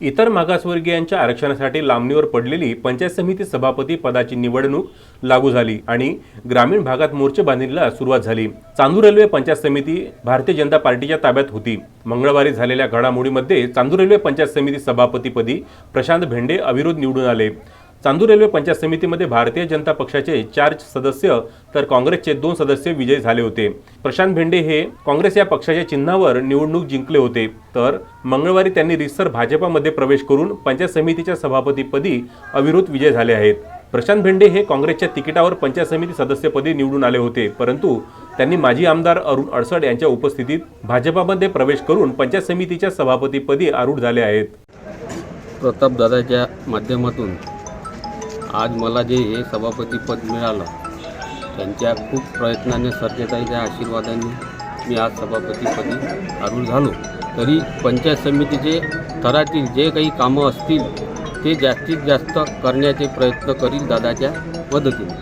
इतर मागासवर्गीयांच्या आरक्षणासाठी लांबणीवर पडलेली पंचायत समिती सभापती पदाची निवडणूक लागू झाली आणि ग्रामीण भागात मोर्चे बांधणीला सुरुवात झाली. चांदूर रेल्वे पंचायत समिती भारतीय जनता पार्टीच्या ताब्यात होती. मंगळवारी झालेल्या घडामोडीमध्ये चांदूर रेल्वे पंचायत समिती सभापतीपदी प्रशांत भेंडे अविरोध निवडून आले. चांदूर रेल्वे पंचायत समितीमध्ये भारतीय जनता पक्षाचे चार सदस्य तर काँग्रेसचे दोन सदस्य विजयी झाले होते. प्रशांत भेंडे हे काँग्रेस या पक्षाच्या चिन्हावर निवडणूक जिंकले होते. तर मंगळवारी त्यांनी रिसर भाजपामध्ये प्रवेश करून पंचायत समितीच्या सभापतीपदी अविरोध विजय झाले आहेत. प्रशांत भेंडे हे काँग्रेसच्या तिकिटावर पंचायत समिती सदस्यपदी निवडून आले होते परंतु त्यांनी माजी आमदार अरुण अडसड यांच्या उपस्थितीत भाजपामध्ये प्रवेश करून पंचायत समितीच्या सभापतीपदी आरूढ झाले आहेत. प्रतापदादाच्या माध्यमातून आज मला जे हे सभापतीपद मिळालं त्यांच्या खूप प्रयत्नाने सरतेताईच्या आशीर्वादाने मी आज सभापतीपदी आरूढ झालो. तरी पंचायत समितीचे थरातील जे काही कामं असतील ते जास्तीत जास्त करण्याचे प्रयत्न करील दादाच्या मदतीने.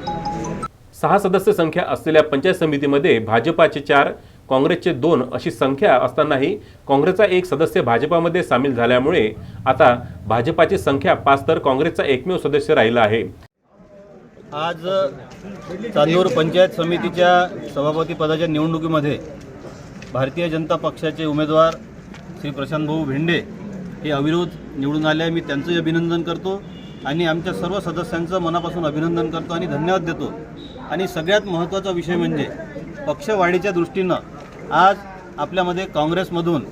सहा सदस्य संख्या असलेल्या पंचायत समितीमध्ये भाजपाचे चार काँग्रेसचे दोन अशी संख्या असतानाही काँग्रेसचा एक सदस्य भाजपामध्ये सामील झाल्यामुळे आता भाजपाची संख्या पाच तर काँग्रेसचा एकमेव सदस्य राहिला आहे. आज चांदूर पंचायत समितीच्या सभापती पदाच्या निवडणुकीमध्ये भारतीय जनता पक्षाचे उमेदवार श्री प्रशांत भाऊ भेंडे हे अविरोध निवडून आले आहे. मी त्यांचंही अभिनंदन करतो आणि आमच्या सर्व सदस्यांचं मनापासून अभिनंदन करतो आणि धन्यवाद देतो. आणि सगळ्यात महत्त्वाचा विषय म्हणजे पक्षवाढीच्या दृष्टीनं आज आपल्यामध्ये काँग्रेसमधून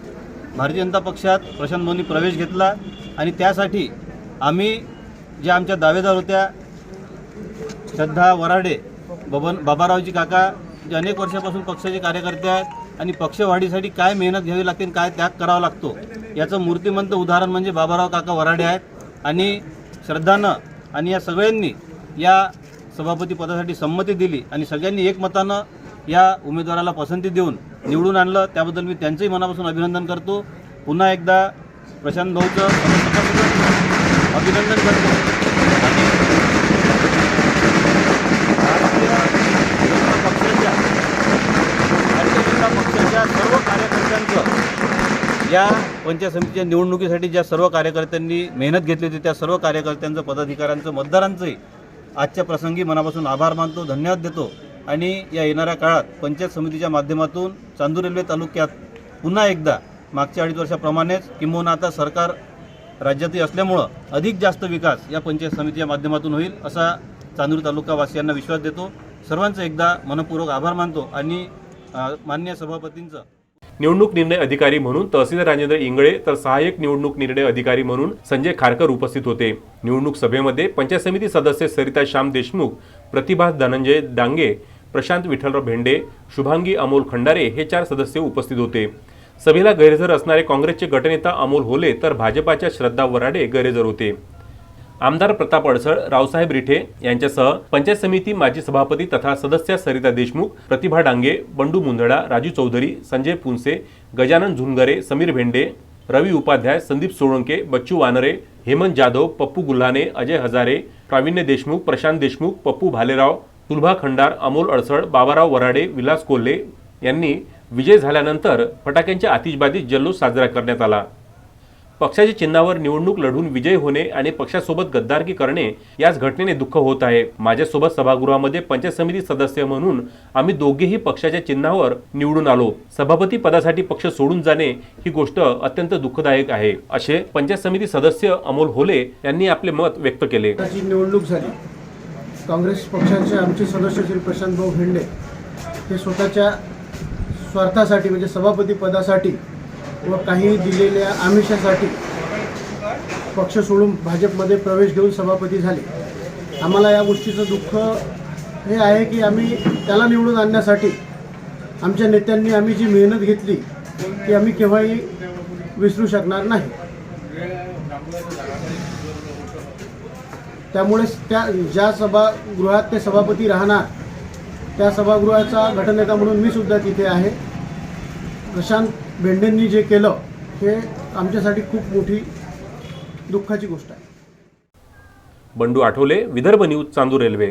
भारतीय जनता पक्षात प्रशांत भाऊंनी प्रवेश घेतला आणि त्यासाठी आम्ही ज्या आमच्या दावेदार होत्या श्रद्धा वराडे बबन बाबारावजी काका जे अनेक वर्षापासून पक्षाचे कार्यकर्ते आहेत आणि पक्षवाढीसाठी काय मेहनत घ्यावी लागते आणि काय त्याग करावा लागतो याचं मूर्तिमंत उदाहरण म्हणजे बाबाराव काका वराडे आहेत. आणि श्रद्धानं आणि या सगळ्यांनी या सभापती पदासाठी संमती दिली आणि सगळ्यांनी एकमतानं या उमेदवाराला पसंती देऊन निवडून आणलं त्याबद्दल मी त्यांचंही मनापासून अभिनंदन करतो. पुन्हा एकदा प्रशांत भाऊचं अभिनंदन करतो. आणि पक्षाच्या भारतीय जनता पक्षाच्या सर्व कार्यकर्त्यांचं या पंचायत समितीच्या निवडणुकीसाठी ज्या सर्व कार्यकर्त्यांनी मेहनत घेतली होती त्या सर्व कार्यकर्त्यांचं पदाधिकाऱ्यांचं मतदारांचंही आजच्या प्रसंगी मनापासून आभार मानतो धन्यवाद देतो. आणि या येणाऱ्या काळात पंचायत समितीच्या माध्यमातून चांदूर रेल्वे तालुक्यात पुन्हा एकदा मागच्या अडीच वर्षाप्रमाणेच किंबहुना आता सरकार राज्यातही असल्यामुळं अधिक जास्त विकास या पंचायत समितीच्या माध्यमातून होईल असा चांदूर तालुकावासियांना विश्वास देतो. सर्वांचं एकदा मनपूर्वक आभार मानतो आणि मान्य सभापतींचं. निवडणूक निर्णय अधिकारी म्हणून तहसीलदार राजेंद्र इंगळे तर सहाय्यक निवडणूक निर्णय अधिकारी म्हणून संजय खारकर उपस्थित होते. निवडणूक सभेमध्ये पंचायत समिती सदस्य सरिता श्याम देशमुख प्रतिभा धनंजय डांगे प्रशांत विठ्ठलराव भेंडे शुभांगी अमोल खंडारे हे चार सदस्य उपस्थित होते. सभेला गैरहजर असणारे काँग्रेसचे गटनेता अमोल होले तर भाजपाच्या श्रद्धा वराडे गैरहजर होते. आमदार प्रताप अडसळ रावसाहेब रिठे यांच्यासह पंचायत समिती माजी सभापती तथा सदस्य सरिता देशमुख प्रतिभा डांगे बंडू मुंदडा राजू चौधरी संजय पुनसे गजानन झुनगरे समीर भेंडे रवी उपाध्याय संदीप सोळंके बच्चू वानरे हेमंत जाधव पप्पू गुल्हाने अजय हजारे प्रावीण्य देशमुख प्रशांत देशमुख पप्पू भालेराव तुलभा खंडार अमोल अडसळ बाबाराव वराडे विलास कोल्हे यांनी विजय झाल्यानंतर फटाक्यांच्या आतिषबाजीत जल्लोष साजरा करण्यात आला. पक्षाच्या चिन्हावर निवडणूक लढून विजय होणे आणि पक्षासोबत गद्दारकी करणे याच घटनेने दुःख होत आहे. माझ्यासोबत सभागृहामध्ये पंचायत समिती सदस्य म्हणून आम्ही दोघेही पक्षाच्या चिन्हावर निवडून आलो. सभापती पदासाठी पक्ष सोडून जाणे ही गोष्ट अत्यंत दुःखदायक आहे. असे पंचायत समिती सदस्य अमोल होले यांनी आपले मत व्यक्त केले. निवडणूक झाली काँग्रेस पक्षाचे आमचे सदस्य श्री प्रशांत भाऊ भेंडे हे स्वतःच्या स्वार्थासाठी म्हणजे सभापती पदासाठी व काही दिलेल्या आमिषासाठी पक्ष सोडून भाजपमध्ये प्रवेश घेऊन सभापती झाले. आम्हाला या गोष्टीचं दुःख हे आहे की आम्ही त्याला निवडून आणण्यासाठी आमच्या नेत्यांनी आम्ही जी मेहनत घेतली ती आम्ही केव्हाही विसरू शकणार नाही. त्यामुळे त्या ज्या सभागृहात ते सभापती राहणार त्या सभागृहाचा गटनेता म्हणून मी सुद्धा तिथे आहे. प्रशांत भेंडेंनी जे केलं हे आमच्यासाठी खूप मोठी दुःखाची गोष्ट आहे. Bandu Athawale Vidarbha news Chandur railway.